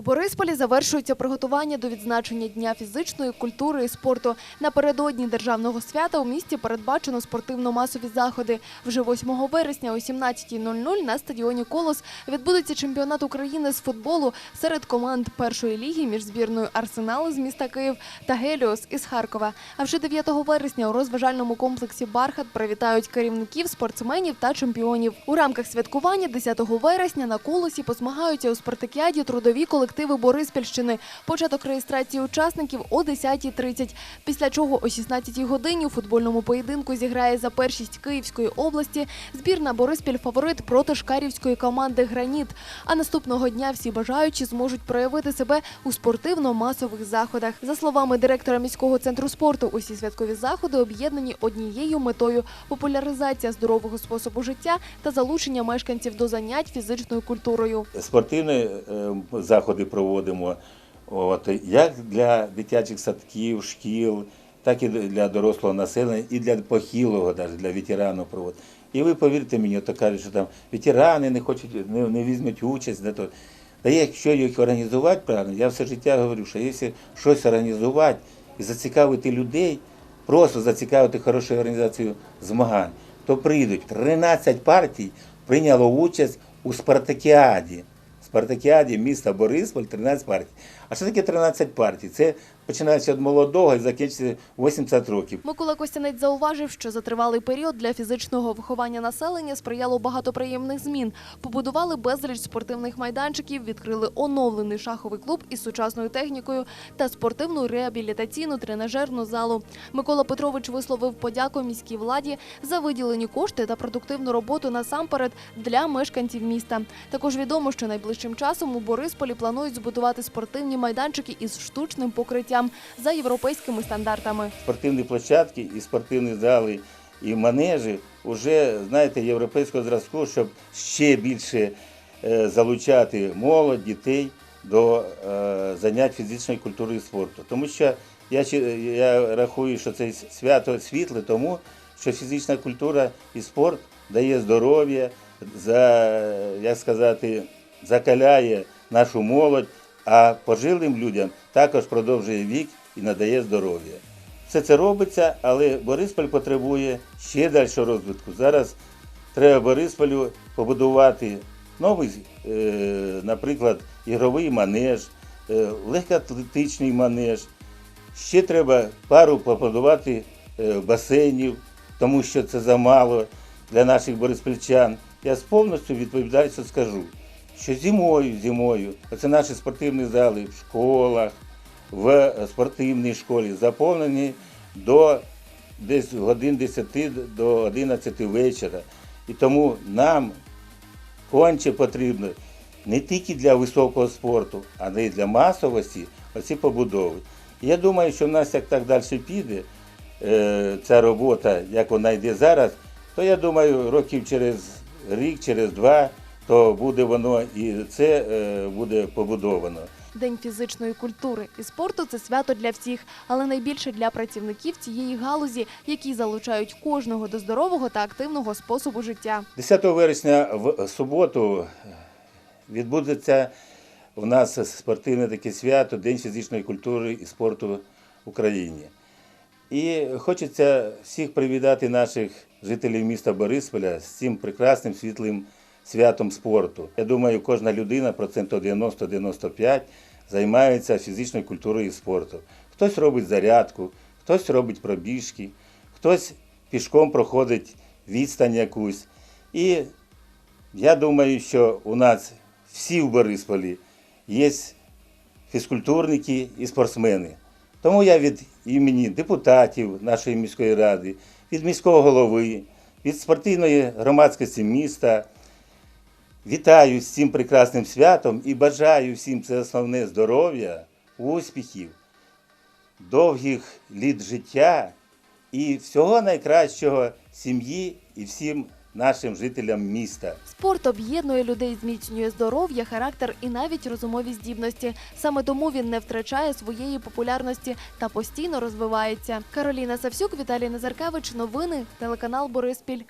У Борисполі завершується приготування до відзначення Дня фізичної культури і спорту. Напередодні державного свята у місті передбачено спортивно-масові заходи. Вже 8 вересня о 17.00 на стадіоні Колос відбудеться чемпіонат України з футболу серед команд першої ліги між збірною Арсенал з міста Київ та Геліос із Харкова. А вже 9 вересня у розважальному комплексі Бархат привітають керівників, спортсменів та чемпіонів. У рамках святкування 10 вересня на колосі посмагаються у спартакіаді трудові колективи Бориспільщини. Початок реєстрації учасників о 10.30. Після чого о 16 годині у футбольному поєдинку зіграє за першість Київської області збірна Бориспіль фаворит проти шкарівської команди Граніт. А наступного дня всі бажаючі зможуть проявити себе у спортивно-масових заходах. За словами директора міського центру спорту, усі святкові заходи об'єднані однією метою популяризація здорового способу життя та залучення мешканців до занять фізичною культурою. Спортивні е, заходи проводимо от, як для дитячих садків, шкіл, так і для дорослого населення, і для похилого, навіть для ветеранів проводимо. І ви повірте мені, то кажуть, що там ветерани не хочуть, не, не візьмуть участь. Не то. Та якщо їх організувати правильно, я все життя говорю, що якщо щось організувати і зацікавити людей, просто зацікавити хорошою організацією змагань, то прийдуть 13 партій прийняло участь у спартакіаді. Спартакіаді міста Борисполь 13 партій. А що таке 13 партій? Це починається від молодого і закінчується 80 років. Микола Костянець зауважив, що за тривалий період для фізичного виховання населення сприяло багато приємних змін. Побудували безліч спортивних майданчиків, відкрили оновлений шаховий клуб із сучасною технікою та спортивну реабілітаційну тренажерну залу. Микола Петрович висловив подяку міській владі за виділені кошти та продуктивну роботу насамперед для мешканців міста. Також відомо, що найближчим часом у Борисполі планують збудувати спортивні майданчики із штучним покриттям за європейськими стандартами. Спортивні площадки і спортивні зали, і манежі вже, знаєте, європейського зразку, щоб ще більше е, залучати молодь, дітей до е, занять фізичної культури і спорту. Тому що я, я рахую, що це свято світле, тому що фізична культура і спорт дає здоров'я, за, як сказати, закаляє нашу молодь, а пожилим людям також продовжує вік і надає здоров'я. Все це робиться, але Борисполь потребує ще далі розвитку. Зараз треба Борисполю побудувати новий, е, наприклад, ігровий манеж, е, легкоатлетичний манеж. Ще треба пару побудувати е, басейнів, тому що це замало для наших бориспільчан. Я з повністю відповідальністю скажу, що зимою, зимою, оце наші спортивні зали в школах, в спортивній школі заповнені до десь годин 10 до 11 вечора. І тому нам конче потрібно не тільки для високого спорту, але й для масовості оці побудови. Я думаю, що в нас як так далі піде е, ця робота, як вона йде зараз, то я думаю, років через рік, через два, то буде воно і це е, буде побудовано. День фізичної культури і спорту це свято для всіх, але найбільше для працівників цієї галузі, які залучають кожного до здорового та активного способу життя. 10 вересня в суботу відбудеться у нас спортивне таке свято День фізичної культури і спорту в Україні. І хочеться всіх привітати наших жителів міста Борисполя з цим прекрасним світлим святом спорту. Я думаю, кожна людина, процентів 90-95, займається фізичною культурою і спортом. Хтось робить зарядку, хтось робить пробіжки, хтось пішком проходить відстань якусь. І я думаю, що у нас всі в Борисполі є фізкультурники і спортсмени. Тому я від імені депутатів нашої міської ради, від міського голови, від спортивної громадськості міста вітаю з цим прекрасним святом і бажаю всім це основне здоров'я, успіхів, довгих літ життя і всього найкращого сім'ї і всім нашим жителям міста. Спорт об'єднує людей, зміцнює здоров'я, характер і навіть розумові здібності. Саме тому він не втрачає своєї популярності та постійно розвивається. Кароліна Савсюк, Віталій Назаркевич. Новини телеканал Бориспіль.